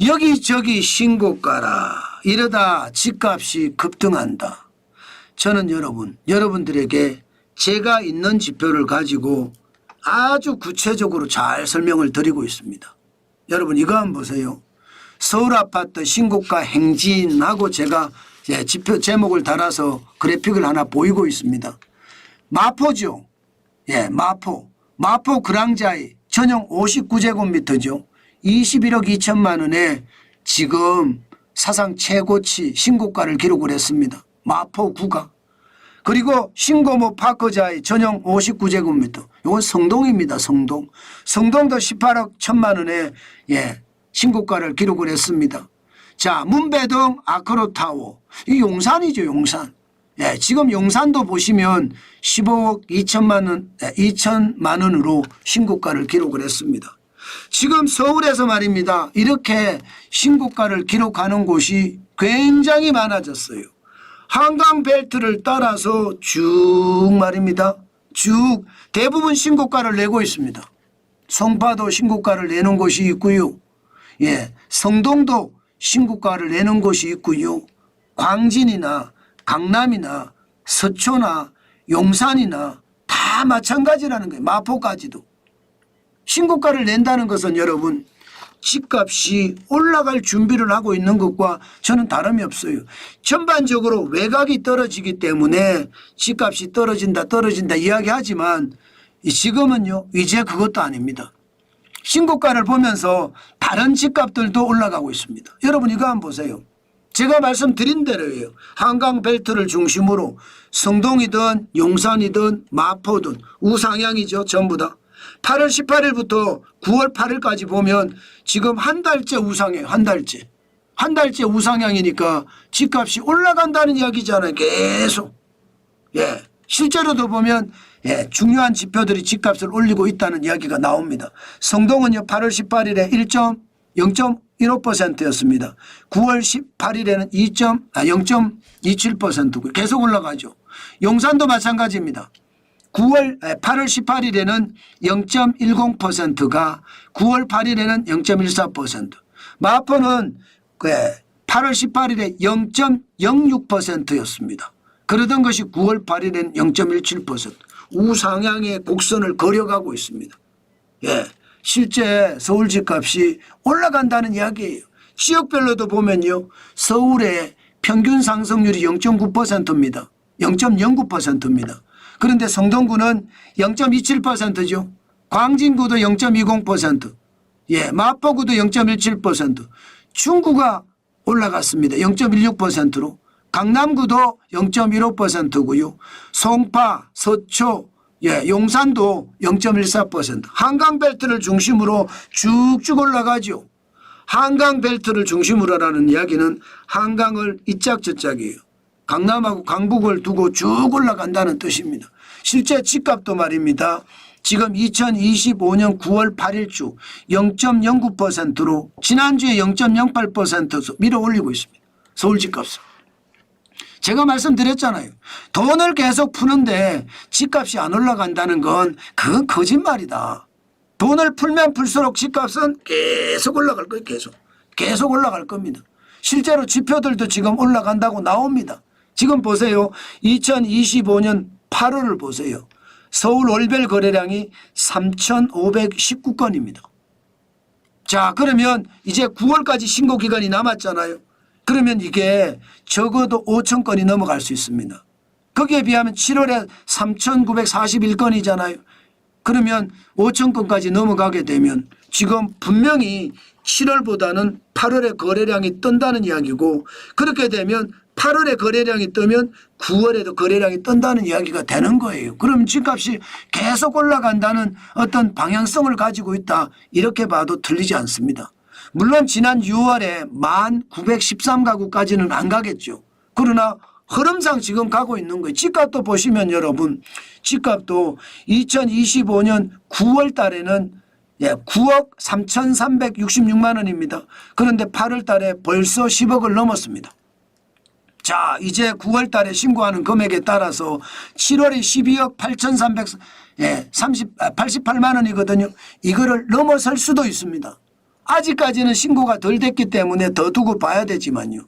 여기저기 신고가라 이러다 집값이 급등한다. 저는 여러분 여러분들에게 제가 있는 지표를 가지고 아주 구체적으로 잘 설명을 드리고 있습니다. 여러분 이거 한번 보세요. 서울 아파트 신고가 행진하고 제가 예, 지표 제목을 달아서 그래픽을 하나 보이고 있습니다. 마포죠. 예, 마포. 마포 그랑자이 전용 59제곱미터죠. 21억 2천만 원에 지금 사상 최고치 신고가를 기록을 했습니다. 마포구가. 그리고 신고모 파크자의 전용 59제곱미터. 이건 성동입니다. 성동. 성동도 18억 1천만 원에 예, 신고가를 기록을 했습니다. 자, 문배동 아크로타워. 이 용산이죠, 용산. 예, 지금 용산도 보시면 15억 2천만 원, 2천만 원으로 신고가를 기록을 했습니다. 지금 서울에서 말입니다. 이렇게 신고가를 기록하는 곳이 굉장히 많아졌어요. 한강 벨트를 따라서 쭉 말입니다. 쭉 대부분 신고가를 내고 있습니다. 송파도 신고가를 내는 곳이 있고요. 예, 성동도 신고가를 내는 곳이 있고요. 광진이나 강남이나 서초나 용산이나 다 마찬가지라는 거예요. 마포까지도. 신고가를 낸다는 것은 여러분 집값이 올라갈 준비를 하고 있는 것과 저는 다름이 없어요. 전반적으로 외곽이 떨어지기 때문에 집값이 떨어진다 떨어진다 이야기하지만 지금은요 이제 그것도 아닙니다. 신고가를 보면서 다른 집값들도 올라가고 있습니다. 여러분 이거 한번 보세요. 제가 말씀드린 대로예요. 한강 벨트를 중심으로 성동이든 용산이든 마포든 우상향이죠. 전부 다. 8월 18일부터 9월 8일까지 보면 지금 한 달째 우상해요. 한 달째. 한 달째 우상향이니까 집값이 올라간다는 이야기잖아요. 계속. 예. 실제로도 보면 예, 중요한 지표들이 집값을 올리고 있다는 이야기가 나옵니다. 성동은요 8월 18일에 1.0.15%였습니다. 9월 18일에는 2. 아, 0.27%고 계속 올라가죠. 용산도 마찬가지입니다. 9월 8월 18일에는 0.10%가 9월 8일에는 0.14% 마포는 그 8월 18일에 0.06%였습니다. 그러던 것이 9월 8일에는 0.17% 우상향의 곡선을 그려가고 있습니다. 예. 실제 서울 집값이 올라간다는 이야기예요. 지역별로도 보면요. 서울의 평균 상승률이 0.9%입니다. 0.09%입니다. 그런데 성동구는 0.27%죠. 광진구도 0.20%. 예, 마포구도 0.17%. 중구가 올라갔습니다. 0.16%로. 강남구도 0.15%고요. 송파, 서초, 예, 용산도 0.14%. 한강벨트를 중심으로 쭉쭉 올라가죠. 한강벨트를 중심으로라는 이야기는 한강을 이짝저짝이에요. 강남하고 강북을 두고 쭉 올라간다는 뜻입니다. 실제 집값도 말입니다. 지금 2025년 9월 8일 주 0.09%로 지난주에 0.08% 밀어 올리고 있습니다. 서울 집값은. 제가 말씀드렸잖아요. 돈을 계속 푸는데 집값이 안 올라간다는 건 그건 거짓말이다. 돈을 풀면 풀수록 집값은 계속 올라갈 거예요. 계속. 계속 올라갈 겁니다. 실제로 지표들도 지금 올라간다고 나옵니다. 지금 보세요. 2025년 8월을 보세요. 서울 월별 거래량이 3,519건입니다. 자, 그러면 이제 9월까지 신고 기간이 남았잖아요. 그러면 이게 적어도 5천 건이 넘어갈 수 있습니다. 거기에 비하면 7월에 3,941건이잖아요. 그러면 5천 건까지 넘어가게 되면 지금 분명히 7월보다는 8월의 거래량이 뜬다는 이야기고 그렇게 되면 8월에 거래량이 뜨면 9월에도 거래량이 뜬다는 이야기가 되는 거예요. 그럼 집값이 계속 올라간다는 어떤 방향성을 가지고 있다. 이렇게 봐도 틀리지 않습니다. 물론 지난 6월에 1,913가구까지는 안 가겠죠. 그러나 흐름상 지금 가고 있는 거예요. 집값도 보시면 여러분 집값도 2025년 9월 달에는 예, 9억 3,366만 원입니다. 그런데 8월 달에 벌써 10억을 넘었습니다. 자, 이제 9월 달에 신고하는 금액에 따라서 7월에 12억 8,300, 예, 30, 88만 원이거든요. 이거를 넘어설 수도 있습니다. 아직까지는 신고가 덜 됐기 때문에 더 두고 봐야 되지만요.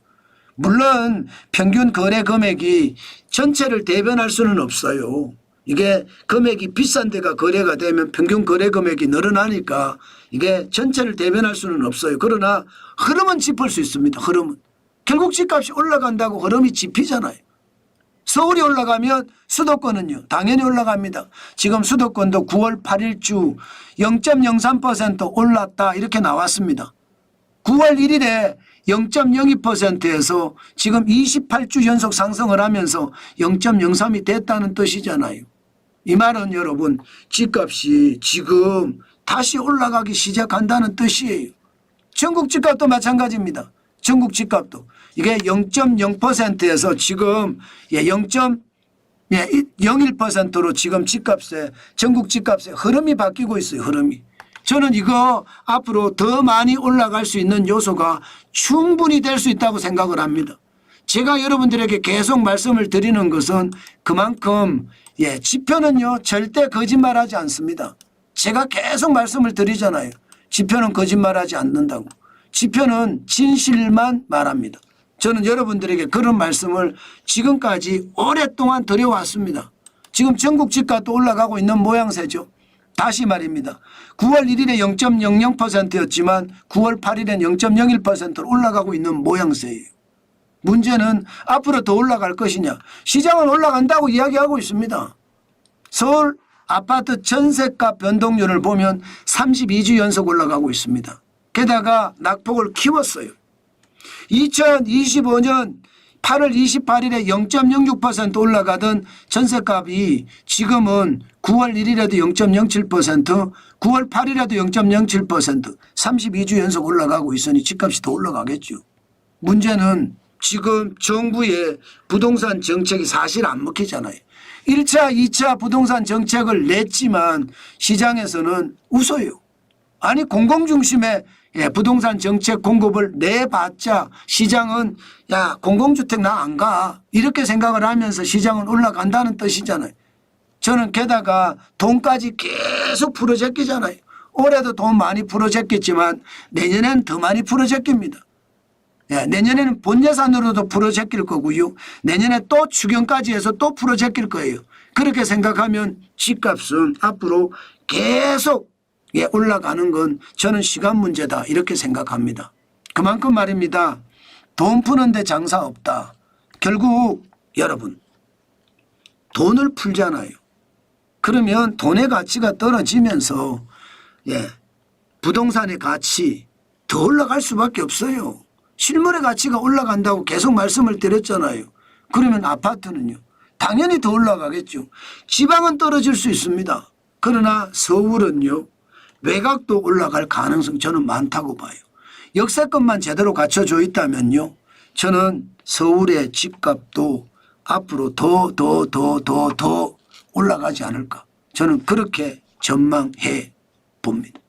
물론 평균 거래 금액이 전체를 대변할 수는 없어요. 이게 금액이 비싼 데가 거래가 되면 평균 거래 금액이 늘어나니까 이게 전체를 대변할 수는 없어요. 그러나 흐름은 짚을 수 있습니다. 흐름은. 결국 집값이 올라간다고 흐름이 짚히잖아요. 서울이 올라가면 수도권은요. 당연히 올라갑니다. 지금 수도권도 9월 8일 주 0.03% 올랐다 이렇게 나왔습니다. 9월 1일에 0.02%에서 지금 28주 연속 상승을 하면서 0.03이 됐다는 뜻이잖아요. 이 말은 여러분 집값이 지금 다시 올라가기 시작한다는 뜻이에요. 전국 집값도 마찬가지입니다. 전국 집값도 이게 0.0%에서 지금 예, 0. 예, 01%로 지금 집값에 전국 집값에 흐름이 바뀌고 있어요. 흐름이. 저는 이거 앞으로 더 많이 올라갈 수 있는 요소가 충분히 될 수 있다고 생각을 합니다. 제가 여러분들에게 계속 말씀을 드리는 것은 그만큼 예, 지표는요 절대 거짓말하지 않습니다. 제가 계속 말씀을 드리잖아요. 지표는 거짓말하지 않는다고. 지표는 진실만 말합니다. 저는 여러분들에게 그런 말씀을 지금까지 오랫동안 드려왔습니다. 지금 전국 집값도 올라가고 있는 모양새죠. 다시 말입니다. 9월 1일에 0.00%였지만 9월 8일엔 0.01%로 올라가고 있는 모양새예요. 문제는 앞으로 더 올라갈 것이냐. 시장은 올라간다고 이야기하고 있습니다. 서울 아파트 전세가 변동률을 보면 32주 연속 올라가고 있습니다. 게다가 낙폭을 키웠어요. 2025년 8월 28일에 0.06% 올라가던 전세값이 지금은 9월 1일에도 0.07%, 9월 8일에도 0.07%, 32주 연속 올라가고 있으니 집값이 더 올라가겠죠. 문제는 지금 정부의 부동산 정책이 사실 안 먹히잖아요. 1차, 2차 부동산 정책을 냈지만 시장에서는 웃어요. 아니 공공 중심의 예, 부동산 정책 공급을 내봤자 시장은 야 공공주택 나 안 가 이렇게 생각을 하면서 시장은 올라간다는 뜻이잖아요. 저는 게다가 돈까지 계속 풀어제끼잖아요. 올해도 돈 많이 풀어제꼈지만 내년엔 더 많이 풀어제낍니다. 예, 내년에는 본 예산으로도 풀어제낄 거고요. 내년에 또 추경까지 해서 또 풀어제낄 거예요. 그렇게 생각하면 집값은 앞으로 계속 예, 올라가는 건 저는 시간 문제다 이렇게 생각합니다. 그만큼 말입니다. 돈 푸는데 장사 없다. 결국 여러분 돈을 풀잖아요. 그러면 돈의 가치가 떨어지면서 예, 부동산의 가치 더 올라갈 수밖에 없어요. 실물의 가치가 올라간다고 계속 말씀을 드렸잖아요. 그러면 아파트는요. 당연히 더 올라가겠죠. 지방은 떨어질 수 있습니다. 그러나 서울은요. 외곽도 올라갈 가능성 저는 많다고 봐요. 역세권만 제대로 갖춰져 있다면요. 저는 서울의 집값도 앞으로 더, 더, 더, 더, 더 올라가지 않을까. 저는 그렇게 전망해 봅니다.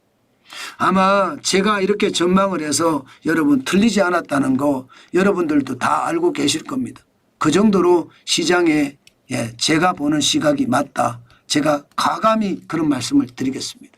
아마 제가 이렇게 전망을 해서 여러분 틀리지 않았다는 거 여러분들도 다 알고 계실 겁니다. 그 정도로 시장에 예, 제가 보는 시각이 맞다. 제가 가감히 그런 말씀을 드리겠습니다.